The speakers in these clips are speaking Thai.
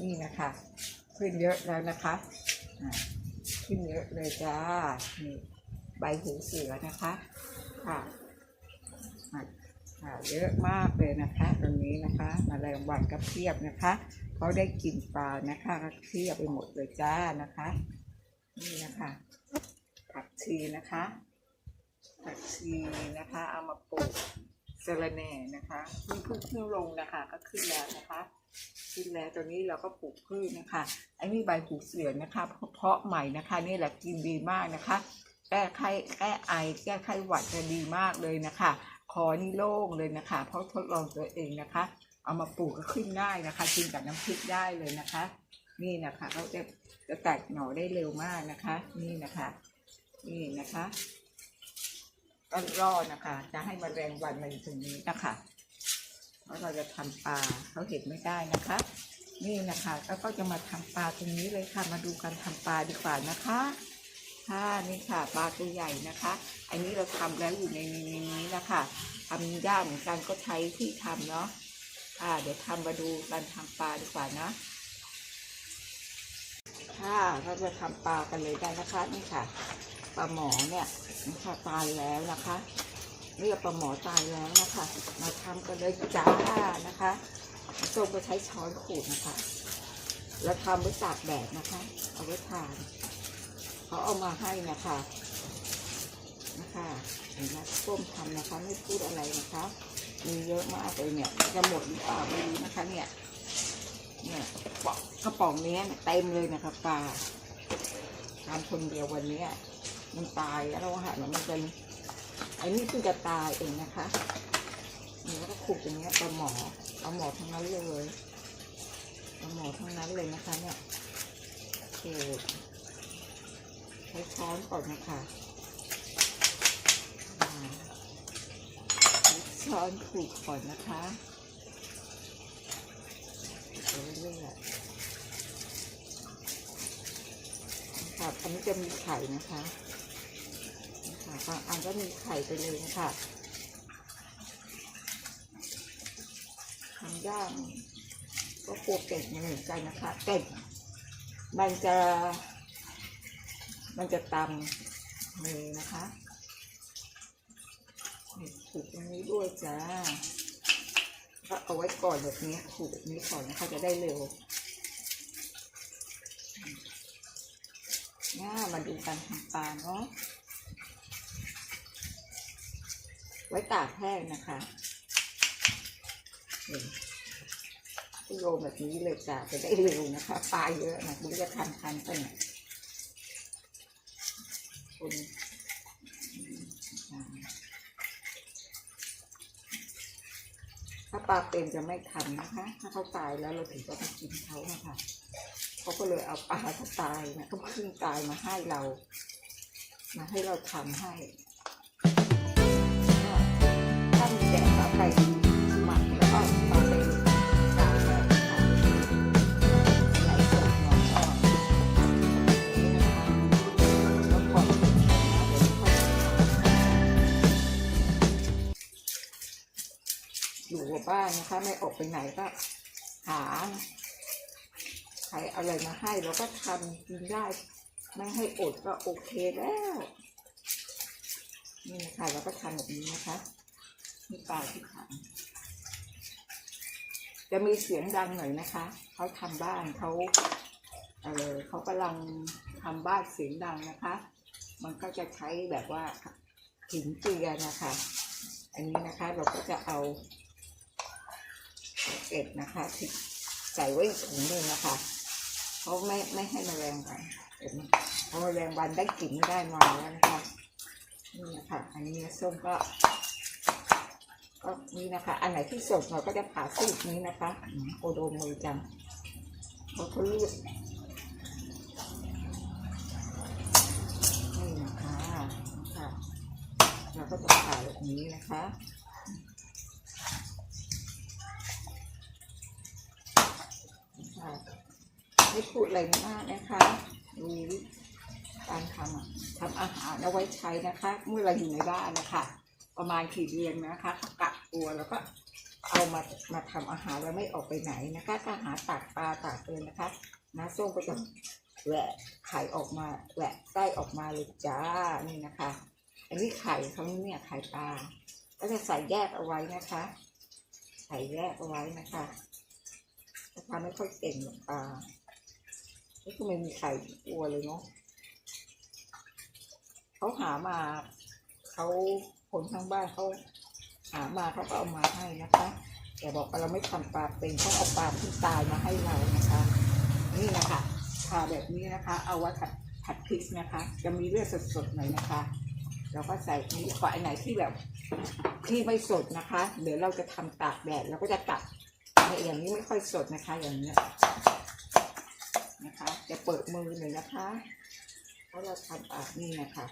นี่นะคะ ขึ้นเยอะแล้วนะคะขึ้นเยอะเลยจ้านี่ใบหูเสือนะคะค่ะค่ะเยอะมากเลยนะคะตรงนี้นะคะมาแรงวันก็เพียบนะคะเขาได้กินปลานะคะก็เพียบไปหมดเลยจ้านะคะ นี่นะคะผักชีนะคะผักชีนะคะเอามาปลูกสะระแหน่นะคะนี่เพิ่งขึ้นลงนะคะก็ขึ้นแล้วนะคะ ขึ้นแล้วตัวนี้เราก็ปลูกพืชนะคะไอ้นี่ใบหูเสือนะคะเพาะใหม่นะคะนี่แหละกินดีมากนะคะ แก้ไข้แก้ไอ แก้ไข้หวัดจะดีมากเลยนะคะ คอนี่โล่งเลยนะคะ เพราะทดลองตัวเองนะคะ เอามาปลูกก็ขึ้นได้นะคะกินกับน้ำพริกได้เลยนะคะ นี่นะคะเขาจะจะแตกหน่อได้เร็วมากนะคะ นี่นะคะ นี่นะคะก็รอดนะคะ จะให้มแมลงวันมาอยู่ตรงนี้นะคะ ราะเราจะทำปลาเขาเห็นไม่ได้นะคะ นี่นะคะแล้วก็จะมาทำปลาตรงนี้เลยค่ะ มาดูการทำปลาดีกว่านะคะค่ะนี่ค่ะปลาตัวใหญ่นะคะ อันนี้เราทำแล้วอยู่ในนี้นะคะทำยากเหมือนกันก็ใช้ที่ทำเนาะค่ะเดี๋ยวทำมาดูการทำปลาดีกว่านะค่ะเราจะทำปลากันเลยกันนะคะนี่ค่ะปลาหมอเนี่ยนะคะตายแล้วนะคะ เรียกปลาหมอตายแล้วนะคะ มาทำกันเลยจ้านะคะส้มก็ใช้ช้อนขูดนะคะ แล้วทำไว้ตากแดดนะคะ เอาไว้ทานเขาเอามาให้นะคะนะคะเห็นไหมส้มทำนะคะ ไม่พูดอะไรนะคะ มีเยอะมากเลยเนี่ยจะหมดหรือเปล่าไม่รู้นะคะ เนี่ยเนี่ยกระป๋องกระป๋นี้เต็มเลยนะครับปลาทานคนเดียววันนี้มันตายแล้วอาหารมันเป็น อ้นี่เพิ่งจะตายเองนะคะนี่แล้วก็ขูดอย่างเงี้ยปลาหมอปลาหมอทั้งนั้นเลยปลาหมอทั้งนั้นเลยนะคะเนี่ยขูดใช้ช้อนก่อนนะคะใช้ช้อนขูดก่อนนะคะเรื่อยๆค่ะอันนี้จะมีไข่นะคะ บางอันก็มีไข่ไปเลยนะคะทำย่างก็โคเก่งเหมือนกันนะคะเก่งมันจะ มันจะตำมือนะคะนี่ขูดตรงนี้ด้วยจ้าก็เอาไว้ก่อนแบบนี้ขูดแบบนี้ก่อนนะคะจะได้เร็วน่ามาดูการทำปลาเนาะ ไว้ตากแห้งนะคะนี่โยนแบบนี้เลยจ้ะจะได้เร็วนะคะปลาเยอะนะดูจะทันทันไปไหนคนถ้าปลาเป็นจะไม่ทำนนะคะ ถ้าเขาตายแล้วเราถึงจะไปกินเขานะคะเขาก็เลยเอาปลาเขาตายนะเขาเพิ่งตายมาให้เรา มาให้เราทำให้ นนะคะไม่ออกไปไหนก็หาใครเอาอะไรมาให้เราก็ทำกินได้ ไม่ให้อดก็โอเคแล้ว นี่นะคะเราก็ทำแบบนี้นะคะนี่ปลาที่ทำจะมีเสียงดังหน่อยนะคะ เขาทำบ้านเขาเออเขากำลังทำบ้านเสียงดังนะคะ มันก็จะใช้แบบว่าหินเจียนะคะ อันนี้นะคะเราก็จะเอา เก็บนะคะใส่ไว้ถุงหนึ่งนะคะเขาไม่ไม่ให้มแมลงวันเห็นไหมเพราะแมลงวันได้กลิ่นไม่ได้มาแล้วนะคะนี่นะคะอันนี้ส้มก็ก็นี่นะคะ อันไหนที่สดเราก็จะผ่าซีกนี้นะคะโอโดมือจังเพราะเขาลูดนี่นะคะค่ะเราก็จะผ่าแบบนี้นะคะ ไม่ พูดอะไรมากนะคะดูการทำทำอาหารเอาไว้ใช้นะคะ เมื่อเราอยู่ในบ้านนะคะ ประมาณขีดเรียงนะคะกักตัวแล้วก็เอามามาทำอาหารเราไม่ออกไปไหนนะคะถ้าหาตากปลาตากเตือนนะคะน้าส้มก็จะแหวะไข่ออกมาแหวะไส้ออกมาเลยจ้านี่นะคะ อันนี้ไข่เขาเนี่ยไข่ปลาก็จะใส่แยกเอาไว้นะคะ ใส่แยกเอาไว้นะคะถ้าทำไม่ค่อยเก่งหรอกปลา ก็ไม่มีไข่กตัวเลยเนาะเขาหามาเขาคนข้างบ้านเขาหามาเขาก็เอามาให้นะคะแต่บอกว่าเราไม่ทำปลาเป็นเขาเอาปลาที่ตายมาให้เรานะคะ นี่นะคะทาแบบนี้นะคะ เอาไว้ผัดผัดพริกนะคะ จะมีเลือดสดๆหน่อยนะคะเราก็ใส่นี้ขออันไหนที่แบบที่ไม่สดนะคะ เดี๋ยวเราจะทำตากแดดเราก็จะตัดเนี่ยอย่างนี้ไม่ค่อยสดนะคะ อย่างเนี้ย นะคะ จะเปิดมือเลยนะคะเพราะเราทำตากนี่นะคะ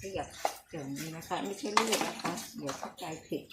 ขยับอย่างนี้นะคะ ไม่ใช่เลือดนะคะเดี๋ยวเข้าใจผิด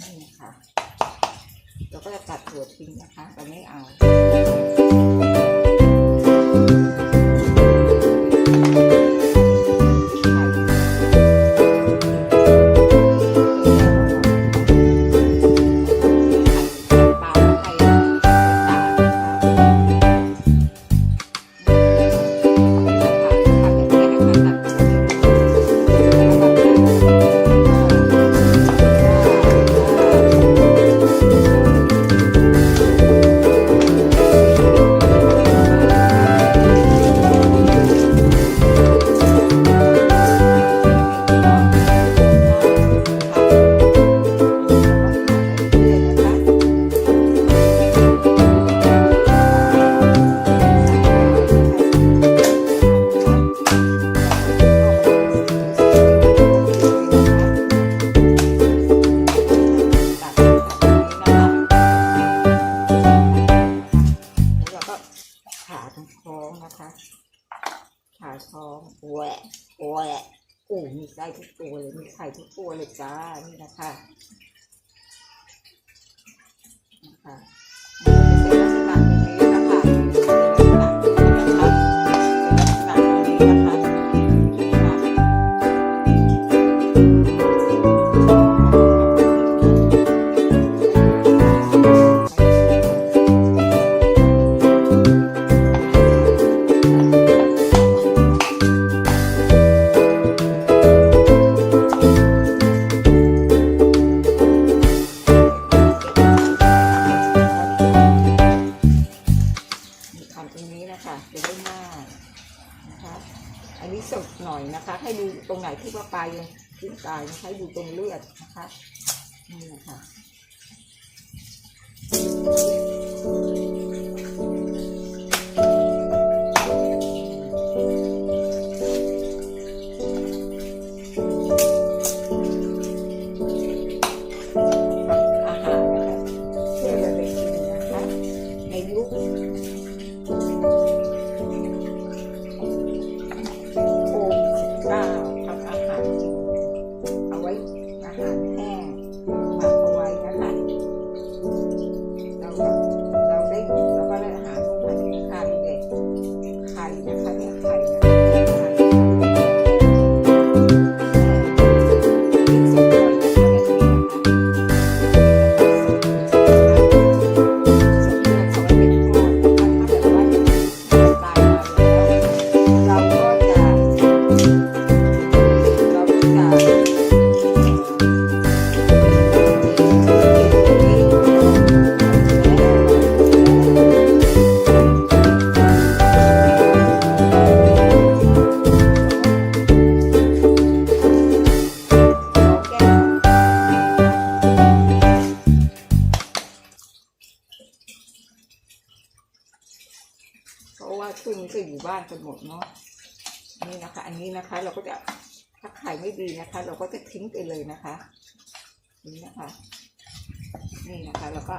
นี่ค่ะเราก็จะตัดหัวทิ้งนะคะเราไม่เอา โอ้มีไส้ทุกตัวเลย มีไข่ทุกตัวเลยจ้า นี่นะคะนะคะ ราะว่าช่วงนี้ก็อยู่บ้านกันหมดเนาะนี่นะคะ อันนี้นะคะ เราก็จะถ้าไข่ไม่ดีนะคะ เราก็จะทิ้งไปเลยนะคะ นี่นะคะ นี่นะคะแล้วก็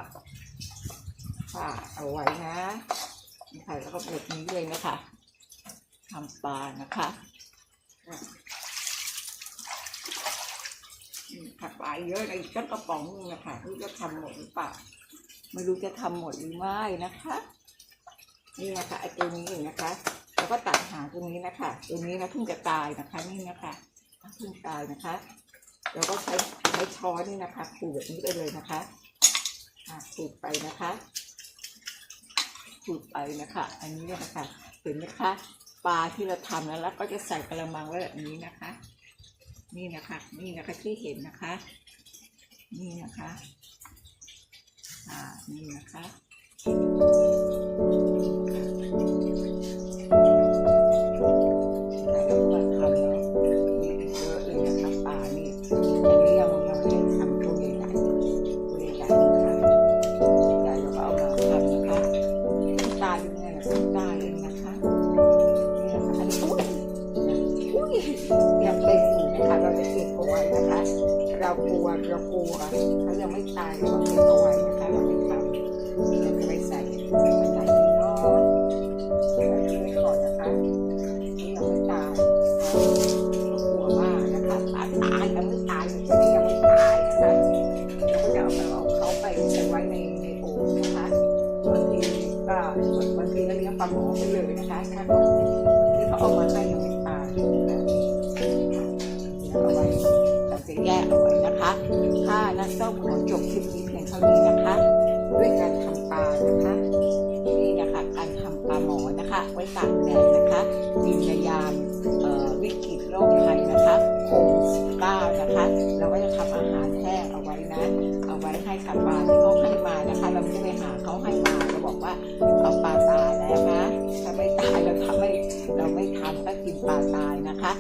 ฝาเอาไว้นะนี่ค่ะแล้วก็แบบนี้เลยนะคะทำปลานะคะอะนี่ค่ะปลาเยอะเลยกสักกระป๋องนึงนะคะไม่รู้จะทำหมดหรือเปล่าไม่รู้จะทำหมดหรือไม่นะคะ นี่นะคะไอตัวนี้อยู่นะคะ แล้วก็ตัดหางตรงนี้นะคะ ตัวนี้นะเพิ่งจะตายนะคะนี่นะคะเพิ่งตายนะคะเราก็ใช้ใช้ช้อนนี่นะคะขูดแบบนี้ไปเลยนะคะขูดไปนะคะขูดไปนะคะ อันนี้เนี่ยนะคะเห็นไหมคะปลาที่เราทำแล้วแล้วก็จะใส่กระมังไว้แบบนี้นะคะ นี่นะคะ นี่นะคะที่เห็นนะคะ นี่นะคะ อ่า นี่นะคะ ตากแดดนะคะดินในยามวิกฤตโรคภัยนะคะโควิด19นะคะ เราก็จะทำอาหารแห้งเอาไว้นะ เอาไว้ให้กับปลาที่เขาให้มานะคะ เราไม่ได้ไปหาเขาให้มาเราบอกว่าเอาปลาตายแล้วนะถ้าไม่ตายเราทำไม่เราไม่ทำก็กินปลาตายนะคะ